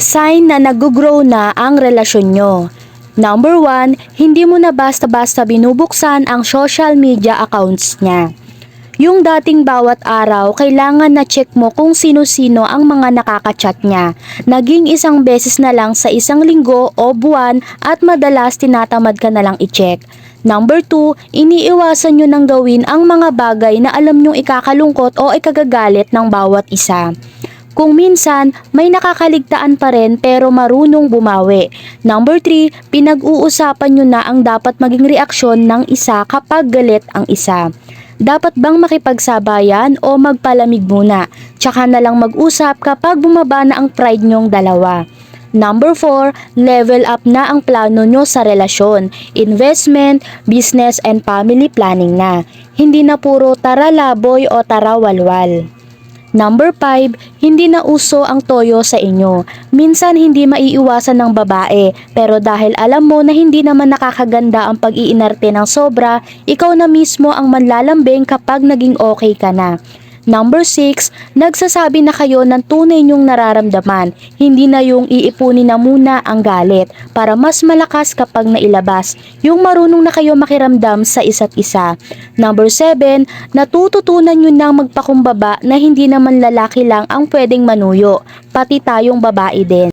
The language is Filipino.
Sign na nag-grow na ang relasyon nyo. Number 1, hindi mo na basta-basta binubuksan ang social media accounts niya. Yung dating bawat araw, kailangan na check mo kung sino-sino ang mga nakakachat niya. Naging isang beses na lang sa isang linggo o buwan at madalas tinatamad ka na lang i-check. Number 2, iniiwasan nyo nang gawin ang mga bagay na alam nyong ikakalungkot o ikagagalit ng bawat isa. Kung minsan, may nakakaligtaan pa rin pero marunong bumawi. Number 3, pinag-uusapan nyo na ang dapat maging reaksyon ng isa kapag galit ang isa. Dapat bang makipagsabayan o magpalamig muna? Tsaka na lang mag-usap kapag bumaba na ang pride nyong dalawa. Number 4, level up na ang plano nyo sa relasyon, investment, business and family planning na. Hindi na puro tara laboy o tara walwal. Number 5, hindi na uso ang toyo sa inyo. Minsan hindi maiiwasan ng babae, pero dahil alam mo na hindi naman nakakaganda ang pag-iinarte ng sobra, ikaw na mismo ang manlalambing kapag naging okay ka na. Number 6, nagsasabi na kayo ng tunay nyong nararamdaman, hindi na yung iipunin na muna ang galit para mas malakas kapag nailabas, yung marunong na kayo makiramdam sa isa't isa. Number 7, natututunan nyo nang magpakumbaba na hindi naman lalaki lang ang pwedeng manuyo, pati tayong babae din.